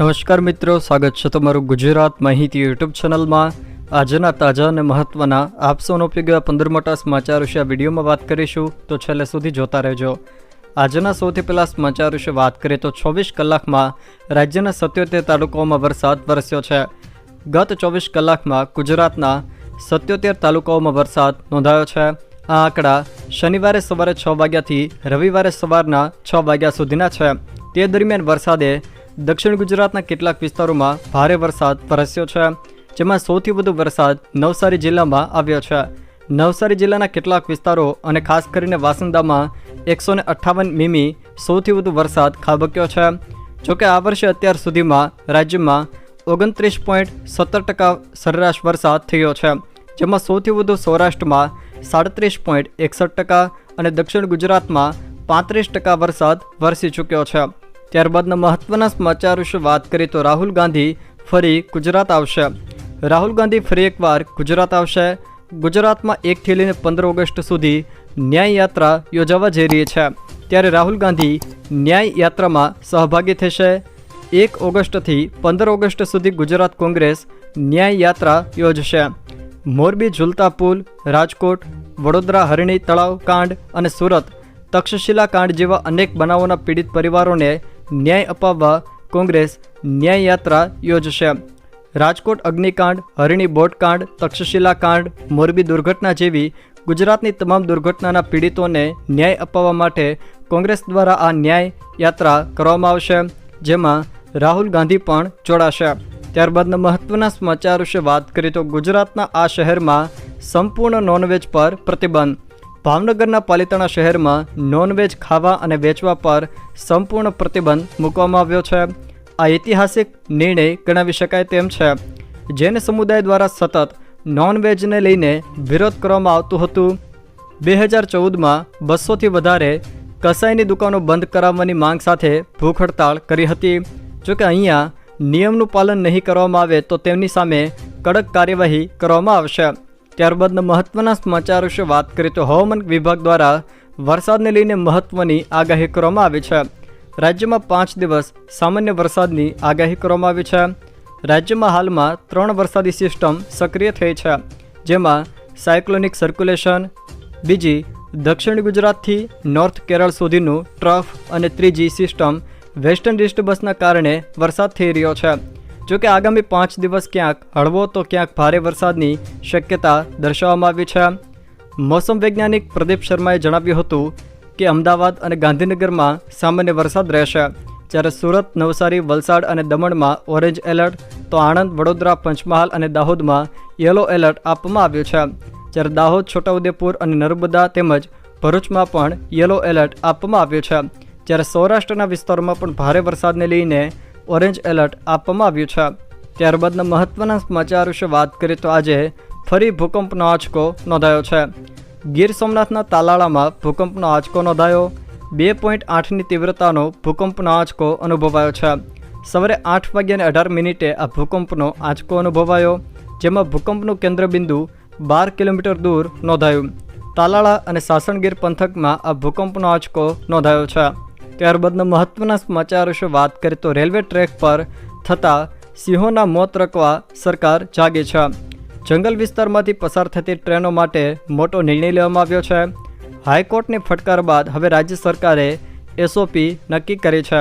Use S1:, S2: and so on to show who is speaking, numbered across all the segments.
S1: નમસ્કાર મિત્રો, સ્વાગત છે તમારું ગુજરાત માહિતી યુટ્યુબ ચેનલમાં. આજના તાજા અને મહત્વના આપસોનો ઉપયોગ એવા પંદર મોટા સમાચાર વિશે આ વિડીયોમાં વાત કરીશું, તો છેલ્લે સુધી જોતા રહેજો. આજના સૌથી પહેલા સમાચાર વિશે વાત કરીએ તો ચોવીસ કલાકમાં રાજ્યના સત્યોતેર તાલુકાઓમાં વરસાદ વરસ્યો છે. ગત ચોવીસ કલાકમાં ગુજરાતના સત્યોતેર તાલુકાઓમાં વરસાદ નોંધાયો છે. આ આંકડા શનિવારે સવારે છ વાગ્યાથી રવિવારે સવારના છ વાગ્યા સુધીના છે. તે દરમિયાન વરસાદે દક્ષિણ ગુજરાતના કેટલાક વિસ્તારોમાં ભારે વરસાદ વરસ્યો છે, જેમાં સૌથી વધુ વરસાદ નવસારી જિલ્લામાં આવ્યો છે. નવસારી જિલ્લાના કેટલાક વિસ્તારો અને ખાસ કરીને વાસંદામાં એકસો અઠ્ઠાવન મીમી સૌથી વધુ વરસાદ ખાબક્યો છે. જોકે આ વર્ષે અત્યાર સુધીમાં રાજ્યમાં ઓગણત્રીસ પોઈન્ટ સત્તર ટકા સરેરાશ વરસાદ થયો છે, જેમાં સૌથી વધુ સૌરાષ્ટ્રમાં સાડત્રીસ પોઈન્ટ એકસઠ ટકા અને દક્ષિણ ગુજરાતમાં પાંત્રીસ ટકા વરસાદ વરસી ચૂક્યો છે. ત્યારબાદના મહત્વના સમાચાર વિશે વાત કરીએ તો રાહુલ ગાંધી ફરી ગુજરાત આવશે. રાહુલ ગાંધી ફરી એકવાર ગુજરાત આવશે. ગુજરાતમાં એકથી લઈને પંદર ઓગસ્ટ સુધી ન્યાય યાત્રા યોજાવા જઈ રહી છે. ત્યારે રાહુલ ગાંધી ન્યાય યાત્રામાં સહભાગી થશે. એક ઓગસ્ટથી પંદર ઓગસ્ટ સુધી ગુજરાત કોંગ્રેસ ન્યાય યાત્રા યોજશે. મોરબી ઝુલતા પુલ, રાજકોટ, વડોદરા હરણી તળાવ કાંડ અને સુરત તક્ષશિલા કાંડ જેવા અનેક બનાવોના પીડિત પરિવારોને ન્યાય અપાવવા કોંગ્રેસ ન્યાય યાત્રા યોજશે. રાજકોટ અગ્નિકાંડ, હરણી બોટકાંડ, તક્ષશિલા કાંડ, મોરબી દુર્ઘટના જેવી ગુજરાતની તમામ દુર્ઘટનાના પીડિતોને ન્યાય અપાવવા માટે કોંગ્રેસ દ્વારા આ ન્યાય યાત્રા કરવામાં આવશે, જેમાં રાહુલ ગાંધી પણ જોડાશે. ત્યારબાદના મહત્વના સમાચાર વિશે વાત કરીએ તો ગુજરાતના આ શહેરમાં સંપૂર્ણ નોનવેજ પર પ્રતિબંધ. ભાવનગરના પાલિતાણા શહેરમાં નોનવેજ ખાવા અને વેચવા પર સંપૂર્ણ પ્રતિબંધ મૂકવામાં આવ્યો છે. આ ઐતિહાસિક નિર્ણય ગણાવી શકાય તેમ છે. જૈન સમુદાય દ્વારા સતત નોનવેજને લઈને વિરોધ કરવામાં આવતું હતું. બે હજાર ચૌદમાં બસોથી વધારે કસાઈની દુકાનો બંધ કરાવવાની માંગ સાથે ભૂખ હડતાળ કરી હતી. જોકે અહીંયા નિયમનું પાલન નહીં કરવામાં આવે તો તેમની સામે કડક કાર્યવાહી કરવામાં આવશે. ત્યારબાદના મહત્વના સમાચાર વિશે વાત કરીએ તો હવામાન વિભાગ દ્વારા વરસાદને લઈને મહત્વની આગાહી કરવામાં આવી છે. રાજ્યમાં પાંચ દિવસ સામાન્ય વરસાદની આગાહી કરવામાં આવી છે. રાજ્યમાં હાલમાં ત્રણ વરસાદી સિસ્ટમ સક્રિય થઈ છે. જેમાં સાયક્લોનિક સર્ક્યુલેશન, બીજી દક્ષિણ ગુજરાતથી નોર્થ કેરળ સુધીનું ટ્રફ અને ત્રીજી સિસ્ટમ વેસ્ટર્ન ડિસ્ટર્બન્સના કારણે વરસાદ થઈ રહ્યો છે. જોકે આગામી પાંચ દિવસ ક્યાંક હળવો તો ક્યાંક ભારે વરસાદની શક્યતા દર્શાવવામાં આવી છે. મોસમ વૈજ્ઞાનિક પ્રદીપ શર્માએ જણાવ્યું હતું કે અમદાવાદ અને ગાંધીનગરમાં સામાન્ય વરસાદ રહેશે. જ્યારે સુરત, નવસારી, વલસાડ અને દમણમાં ઓરેન્જ એલર્ટ, તો આણંદ, વડોદરા, પંચમહાલ અને દાહોદમાં યલો એલર્ટ આપવામાં આવ્યું છે. જ્યારે દાહોદ, છોટાઉદેપુર અને નર્મદા તેમજ ભરૂચમાં પણ યલો એલર્ટ આપવામાં આવ્યું છે. જ્યારે સૌરાષ્ટ્રના વિસ્તારોમાં પણ ભારે વરસાદને લઈને ઓરેન્જ એલર્ટ આપવામાં આવ્યું છે. ત્યારબાદના મહત્વના સમાચાર વિશે વાત કરીએ તો આજે ફરી ભૂકંપનો આંચકો નોંધાયો છે. ગીર સોમનાથના તાલાળામાં ભૂકંપનો આંચકો નોંધાયો. બે પોઈન્ટ આઠની તીવ્રતાનો ભૂકંપનો આંચકો અનુભવાયો છે. સવારે આઠ વાગ્યાને અઢાર મિનિટે આ ભૂકંપનો આંચકો અનુભવાયો, જેમાં ભૂકંપનું કેન્દ્રબિંદુ બાર કિલોમીટર દૂર નોંધાયું. તાલાળા અને સાસણગીર પંથકમાં આ ભૂકંપનો આંચકો નોંધાયો છે. ત્યારબાદના મહત્વના સમાચાર વિશે વાત કરીએ તો રેલવે ટ્રેક પર થતા સિંહોના મોત રકવા સરકાર જાગે છે. જંગલ વિસ્તારમાંથી પસાર થતી ટ્રેનો માટે મોટો નિર્ણય લેવામાં આવ્યો છે. હાઈકોર્ટની ફટકાર બાદ હવે રાજ્ય સરકારે એસઓપી નક્કી કરી છે.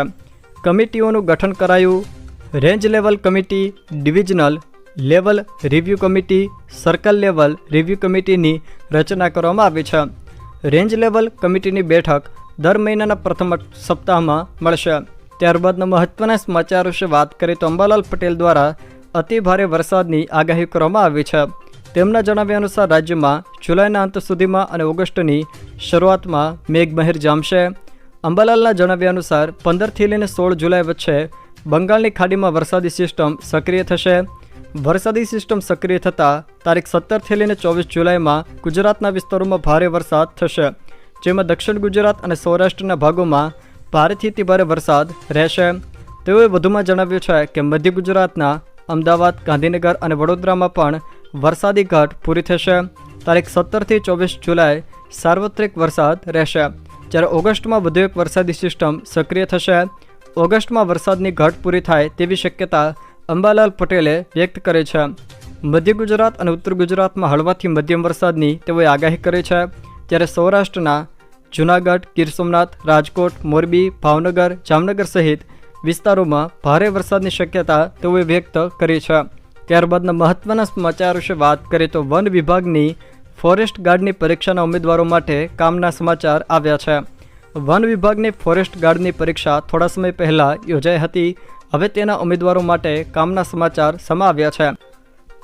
S1: કમિટીઓનું ગઠન કરાયું. Range level committee, divisional level review committee, circle level review કમિટીની રચના કરવામાં આવી છે. રેન્જ લેવલ કમિટીની બેઠક દર મહિનાના પ્રથમ સપ્તાહમાં મળશે. ત્યારબાદના મહત્વના સમાચાર વિશે વાત કરીએ તો અંબાલાલ પટેલ દ્વારા અતિ ભારે વરસાદની આગાહી કરવામાં આવી છે. તેમના જણાવ્યા અનુસાર રાજ્યમાં જુલાઈના અંત સુધીમાં અને ઓગસ્ટની શરૂઆતમાં મેઘમહેર જામશે. અંબાલાલના જણાવ્યા અનુસાર પંદરથી લઈને સોળ જુલાઈ વચ્ચે બંગાળની ખાડીમાં વરસાદી સિસ્ટમ સક્રિય થશે. વરસાદી સિસ્ટમ સક્રિય થતાં તારીખ સત્તરથી લઈને ચોવીસ જુલાઈમાં ગુજરાતના વિસ્તારોમાં ભારે વરસાદ થશે. જેમાં દક્ષિણ ગુજરાત અને સૌરાષ્ટ્રના ભાગોમાં ભારેથી અતિભારે વરસાદ રહેશે. તેઓએ વધુમાં જણાવ્યું છે કે મધ્ય ગુજરાતના અમદાવાદ, ગાંધીનગર અને વડોદરામાં પણ વરસાદી ઘટ પૂરી થશે. તારીખ સત્તરથી ચોવીસ જુલાઈ સાર્વત્રિક વરસાદ રહેશે. જ્યારે ઓગસ્ટમાં વધુ એક વરસાદી સિસ્ટમ સક્રિય થશે. ઓગસ્ટમાં વરસાદની ઘટ પૂરી થાય તેવી શક્યતા અંબાલાલ પટેલે વ્યક્ત કરી છે. મધ્ય ગુજરાત અને ઉત્તર ગુજરાતમાં હળવાથી મધ્યમ વરસાદની તેઓએ આગાહી કરી છે. ત્યારે સૌરાષ્ટ્રના જૂનાગઢ, ગીર સોમનાથ, રાજકોટ, મોરબી, ભાવનગર, જામનગર સહિત વિસ્તારોમાં ભારે વરસાદની શક્યતા તેઓએ વ્યક્ત કરી છે. ત્યારબાદના મહત્વના સમાચાર વિશે વાત કરીએ તો વન વિભાગની ફોરેસ્ટ ગાર્ડની પરીક્ષાના ઉમેદવારો માટે કામના સમાચાર આવ્યા છે. વન વિભાગની ફોરેસ્ટ ગાર્ડની પરીક્ષા થોડા સમય પહેલાં યોજાઈ હતી. હવે તેના ઉમેદવારો માટે કામના સમાચાર સમાવ્યા છે.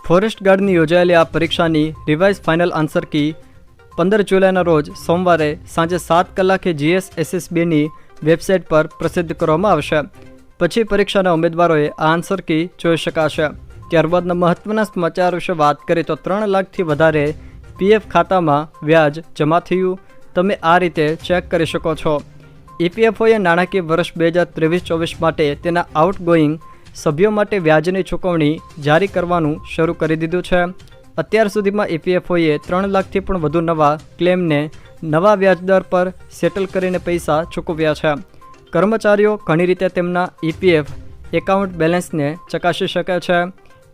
S1: ફોરેસ્ટ ગાર્ડની યોજાયેલી આ પરીક્ષાની રિવાઇઝ ફાઇનલ આન્સર કી પંદર જુલાઈના રોજ સોમવારે સાંજે સાત કલાકે જીએસએસએસબીની વેબસાઇટ પર પ્રસિદ્ધ કરવામાં આવશે. પછી પરીક્ષાના ઉમેદવારોએ આ આન્સર કી જોઈ શકાશે. ત્યારબાદના મહત્વના સમાચાર વિશે વાત કરીએ તો ત્રણ લાખથી વધારે પીએફ ખાતામાં વ્યાજ જમા થયું. તમે આ રીતે ચેક કરી શકો છો. ઈપીએફઓએ નાણાકીય વર્ષ બે હજાર ત્રેવીસ ચોવીસ માટે તેના આઉટગોઈંગ સભ્યો માટે વ્યાજની ચૂકવણી જારી કરવાનું શરૂ કરી દીધું છે. અત્યાર સુધીમાં ઈપીએફઓએ ત્રણ લાખથી પણ વધુ નવા ક્લેમને નવા વ્યાજદર પર સેટલ કરીને પૈસા ચૂકવ્યા છે. કર્મચારીઓ ઘણી રીતે તેમના ઈપીએફ એકાઉન્ટ બેલેન્સને ચકાસી શકે છે.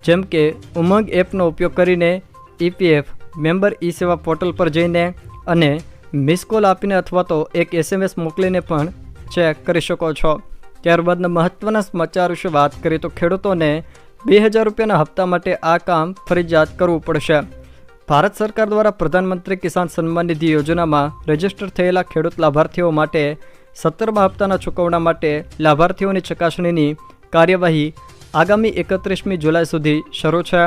S1: જેમ કે ઉમંગ એપનો ઉપયોગ કરીને ઈપીએફ મેમ્બર ઈ સેવા પોર્ટલ પર જઈને અને મિસ કોલ આપીને અથવા તો એક એસએમએસ મોકલીને પણ ચેક કરી શકો છો. ત્યારબાદના મહત્ત્વના સમાચાર વિશે વાત કરીએ તો ખેડૂતોને બે હજાર રૂપિયાના હપ્તા માટે આ કામ ફરજિયાત કરવું પડશે. ભારત સરકાર દ્વારા પ્રધાનમંત્રી કિસાન સન્માન નિધિ યોજનામાં રજિસ્ટર થયેલા ખેડૂત લાભાર્થીઓ માટે સત્તરમા હપ્તાના ચૂકવણા માટે લાભાર્થીઓની ચકાસણીની કાર્યવાહી આગામી એકત્રીસમી જુલાઈ સુધી શરૂ છે.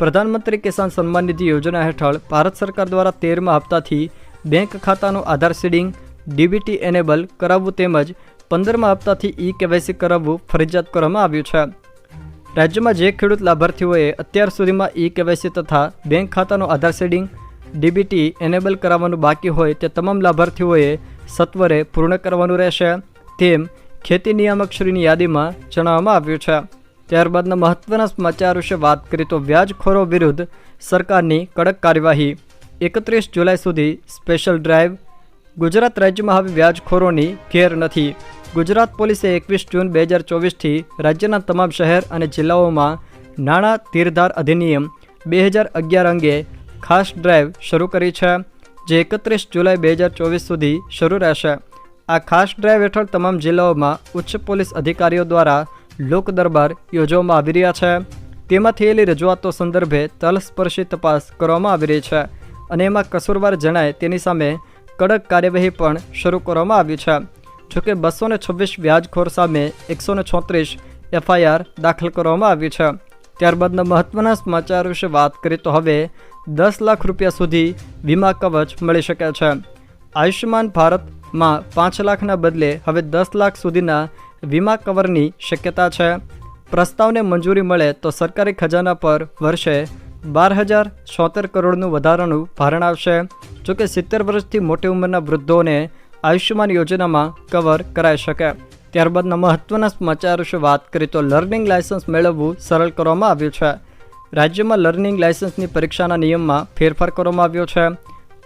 S1: પ્રધાનમંત્રી કિસાન સન્માન નિધિ યોજના હેઠળ ભારત સરકાર દ્વારા તેરમા હપ્તાથી બેંક ખાતાનું આધાર સીડિંગ, ડીબીટી એનેબલ કરાવવું તેમજ પંદરમા હપ્તાથી ઈ કેવાયસી કરાવવું ફરજિયાત કરવામાં આવ્યું છે. રાજ્યમાં જે ખેડૂત લાભાર્થીઓએ અત્યાર સુધીમાં ઈ કેવાયસી તથા બેંક ખાતાનું આધાર શેડિંગ ડીબીટી એનેબલ કરાવવાનું બાકી હોય તે તમામ લાભાર્થીઓએ સત્વરે પૂર્ણ કરવાનું રહેશે. તેમ ખેતી નિયામકશ્રીની યાદીમાં જણાવવામાં આવ્યું છે. ત્યારબાદના મહત્વના સમાચાર વિશે વાત કરીએ તો વ્યાજખોરો વિરુદ્ધ સરકારની કડક કાર્યવાહી. એકત્રીસ જુલાઈ સુધી સ્પેશિયલ ડ્રાઈવ. ગુજરાત રાજ્યમાં હવે વ્યાજખોરોની ઘેર નથી. ગુજરાત પોલીસે એકવીસ જૂન બે હજાર ચોવીસથી રાજ્યના તમામ શહેર અને જિલ્લાઓમાં નાણાં તીરધાર અધિનિયમ બે હજાર અગિયાર અંગે ખાસ ડ્રાઈવ શરૂ કરી છે, જે એકત્રીસ જુલાઈ બે હજાર ચોવીસ સુધી શરૂ રહેશે. આ ખાસ ડ્રાઈવ હેઠળ તમામ જિલ્લાઓમાં ઉચ્ચ પોલીસ અધિકારીઓ દ્વારા લોક દરબાર યોજવામાં આવી રહ્યા છે. તેમાં થયેલી રજૂઆતો સંદર્ભે તલસ્પર્શી તપાસ કરવામાં આવી રહી છે અને એમાં કસૂરવાર જણાય તેની સામે કડક કાર્યવાહી પણ શરૂ કરવામાં આવી છે. જોકે બસો ને છવ્વીસ વ્યાજખોર સામે એકસો ને છોત્રીસ એફઆઈઆર દાખલ કરવામાં આવી છે. ત્યારબાદના મહત્વના સમાચાર વિશે વાત કરીએ તો હવે દસ લાખ રૂપિયા સુધી વીમા કવચ મળી શકે છે. આયુષ્યમાન ભારતમાં પાંચ લાખના બદલે હવે દસ લાખ સુધીના વીમા કવરની શક્યતા છે. પ્રસ્તાવને મંજૂરી મળે તો સરકારી ખજાના પર વર્ષે બાર હજાર છોતેર કરોડનું વધારાનું ભારણ આવશે. જોકે સિત્તેર વર્ષથી મોટી ઉંમરના વૃદ્ધોને આયુષ્યમાન યોજનામાં કવર કરાઈ શકે. ત્યારબાદના મહત્વના સમાચાર વિશે વાત કરીએ તો લર્નિંગ લાયસન્સ મેળવવું સરળ કરવામાં આવ્યું છે. રાજ્યમાં લર્નિંગ લાયસન્સની પરીક્ષાના નિયમમાં ફેરફાર કરવામાં આવ્યો છે.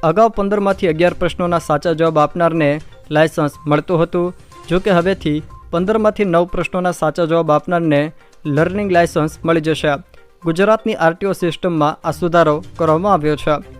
S1: અગાઉ પંદરમાંથી અગિયાર પ્રશ્નોના સાચા જવાબ આપનારને લાયસન્સ મળતું હતું. જો કે હવેથી પંદરમાંથી નવ પ્રશ્નોના સાચા જવાબ આપનારને લર્નિંગ લાયસન્સ મળી જશે. ગુજરાતની આરટીઓ સિસ્ટમમાં આ સુધારો કરવામાં આવ્યો છે.